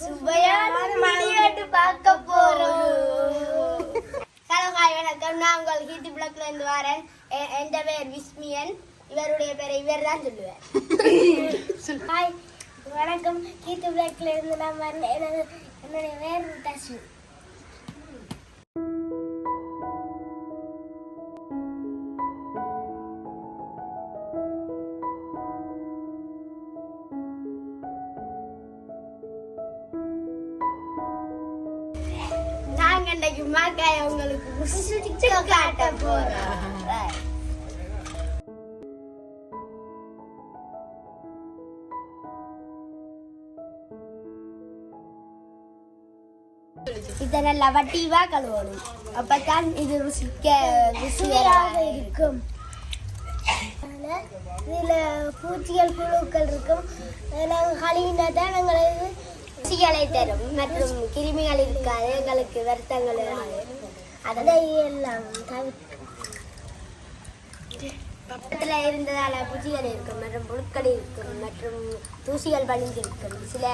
சுவையான மணியாட்டு பார்க்க போறோம் ஹலோ ஹாய் வணக்கம் நான் உங்கள் ஹிந்தி பிளாக்ல இருந்து வரேன் எ- என் பேர் விஸ்மியன் இவருடைய பேரை இவர் தான் சொல்லுவேன் ஹாய் வணக்கம் கீத்து பிளாக்ல இருந்து நான் வரேன் எனது என்னுடைய பேர் தஸ்மி மாக்காய உங்களுக்கு ருசிச்சு காட்ட Right. இதை நல்லா வட்டிவா கழுவணும். அப்பதான் இது ருசிக்க ருசியாக இருக்கும். இதுல பூச்சிகள் புழுக்கள் இருக்கும். நாங்கள் கழுவினா தான் எங்களுக்கு பூச்சிகளை தரும் மற்றும் கிருமிகள் இருக்காது எங்களுக்கு வருத்தங்கள் இருக்காது அதை எல்லாம் தவிர்க்கும் பக்கத்தில் இருந்ததால பூச்சிகள் இருக்கும் மற்றும் புழுக்கள் இருக்கும் மற்றும் தூசிகள் பழிஞ்சிருக்கும் சில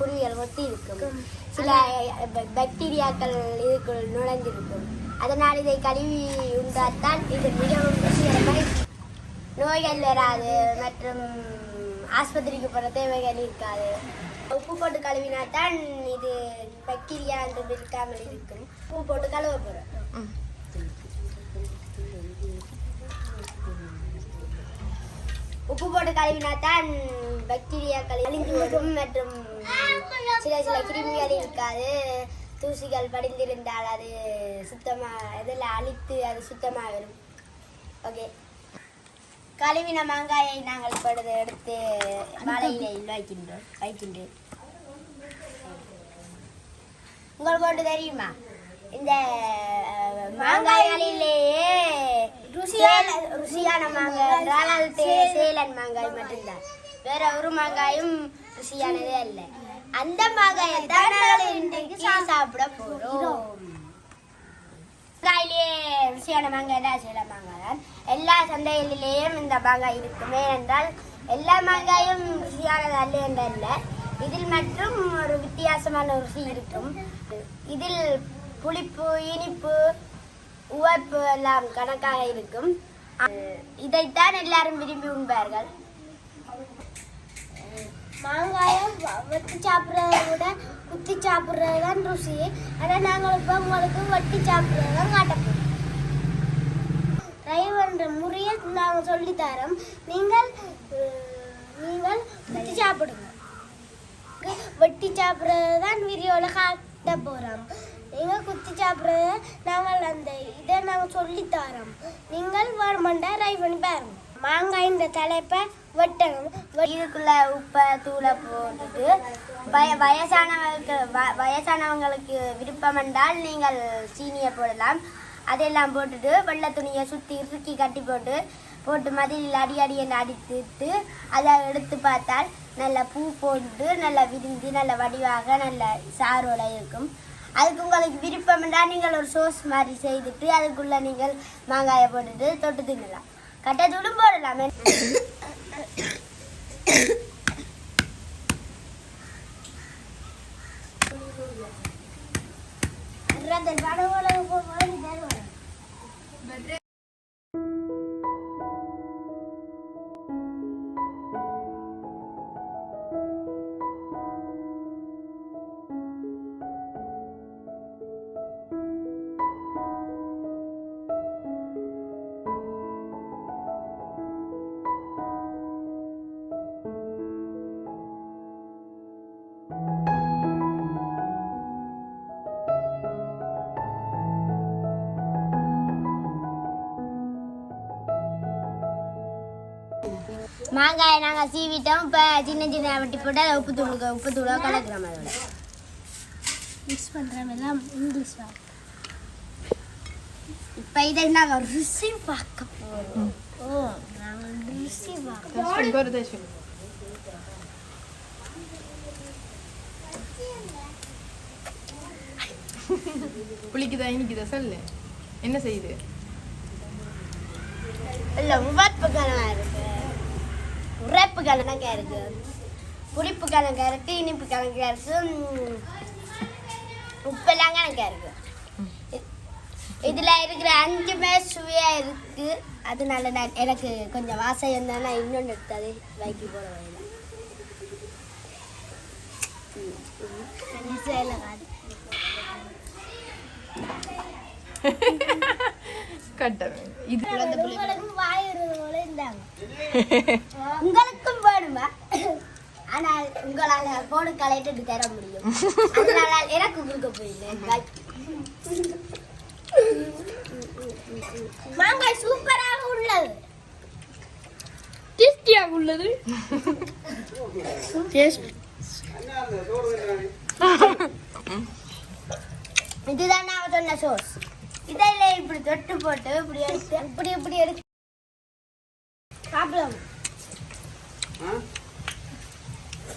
குருவிகள் ஒத்தி இருக்கும். சில பாக்டீரியாக்கள் இதுக்குள் நுழைஞ்சிருக்கும் அதனால் இதை கழுவி உண்டாத்தான் இது மிகவும் ருசிகரமாக நோய்கள் வராது மற்றும் ஆஸ்பத்திரிக்கு போகிற தேவைகள் இருக்காது. உப்பு போட்டு கழுவினா தான் இது பாக்டீரியா என்று இருக்காமல் இருக்கும். உப்பு போட்டு கழுவ போகிறோம் உப்பு போட்டு கழுவினா தான் பாக்டீரியாக்கள் அழிந்து விடும் மற்றும் சில சில கிருமிகள் இருக்காது. தூசிகள் படிந்திருந்தால் அது சுத்தமாக இதில் அழித்து அது சுத்தமாக வரும் ஓகே கழுவின மாங்காயை நாங்கள் இப்பொழுது எடுத்து மலையில வைக்கின்றோம் வைக்கின்றோம். உங்களுக்கு ஒன்று தெரியுமா? இந்த மாங்காய்களிலேயே ருசியான ருசியான மாங்காய் அது சேலன் மாங்காய் மட்டும்தான். வேற ஒரு மாங்காயும் ருசியானதே இல்லை அந்த மாங்காயை தான் ருசியான மாங்காய் தான் சில மாங்காய் தான் எல்லா சந்தைகளிலேயும் இந்த மாங்காய் இருக்கும் ஏனென்றால் எல்லா மாங்காயும் ருசியானது அல்ல என்றல்ல. இதில் மற்றும் ஒரு வித்தியாசமான ருசி இருக்கும். இதில் புளிப்பு இனிப்பு உவப்பு எல்லாம் கணக்காக இருக்கும். இதைத்தான் எல்லாரும் விரும்பி உண்பார்கள். மாங்காயம் வெட்டி சாப்பிட்றத விட குத்தி சாப்பிட்றது தான் ருசி. ஆனால் நாங்கள் இப்போ உங்களுக்கு வெட்டி சாப்பிட்றது தான் காட்டப்போம் போகிறோம் டிரைவர்ன்ற முறையை நாங்கள் சொல்லித்தரோம் நீங்கள் நீங்கள் குத்தி சாப்பிடுங்க. வெட்டி சாப்பிட்றது தான் வீடியோவில் காட்ட போகிறோம் நீங்கள் குத்தி சாப்பிட்றத நாங்கள் அந்த இதை நாங்கள் சொல்லித்தரோம் நீங்கள் வருமாண்டா ட்ரை பண்ணி பாருங்க. மாங்காய் இந்த தலைப்பை வெட்டணும். இதுக்குள்ள உப்பை தூளை போட்டுட்டு வய வயசானவங்களுக்கு வ- வயசானவங்களுக்கு விருப்பம் என்றால் நீங்கள் சீனியை போடலாம். அதெல்லாம் போட்டுட்டு வெள்ளை துணியை சுற்றி இறுக்கி கட்டி போட்டு போட்டு மதிலில் அடி அடி என்று அடித்துட்டு அதை எடுத்து பார்த்தால் நல்ல பூ போட்டு நல்ல விரிந்து நல்ல வடிவாக நல்ல சாரோட இருக்கும். அதுக்கு உங்களுக்கு விருப்பம் என்றால் நீங்கள் ஒரு சோஸ் மாதிரி செய்துட்டு அதுக்குள்ளே நீங்கள் மாங்காயை போட்டுட்டு தொட்டு தின்னலாம். கட்டத்தூளும் போடலாமே. மாங்காயை நாங்கள் சீவிட்டோம். இப்போ சின்ன சின்ன வெட்டி போட்டு அதை உப்பு தூளுக்கு உப்பு தூளோ கலக்கிறோம் அதோட மிக்ஸ் பண்ணுறோம் எல்லாம் இங்கிலீஷ் இப்போ இதை நாங்கள் ருசி பார்க்க போகிறோம் ஓ நாங்கள் ருசி பார்க்க புளிக்குதா இனிக்குதா சொல்லு. என்ன செய்யுது? இல்ல உவப்பு கணக்கா கணக்கா இருக்கு. புளிப்பு கணக்கா இருக்கு இனிப்பு கணக்கா இருக்கு உப்பெல்லாம் கணக்கா இருக்கு. இதுல இருக்கிற அஞ்சுமே சுவையா இருக்கு. அதனால நான் எனக்கு கொஞ்சம் வாசம் இருந்தா நான் இன்னொன்று எடுத்தது வைக்கி போட வயல இது உங்களுக்கும் உங்களால போன கலைட்டு தர முடியும். அதனால எனக்கு கொடுக்க போயிருந்தேன் மாங்காய் சூப்பராக உள்ளது. டேஸ்டியாக உள்ளது. இதுதான் நான் சொன்ன சோஸ் இதெல்லாம் இப்படி தொட்டு போட்டு இப்படி எடுத்து இப்படி இப்படி எடுத்து சாப்பிடலாம்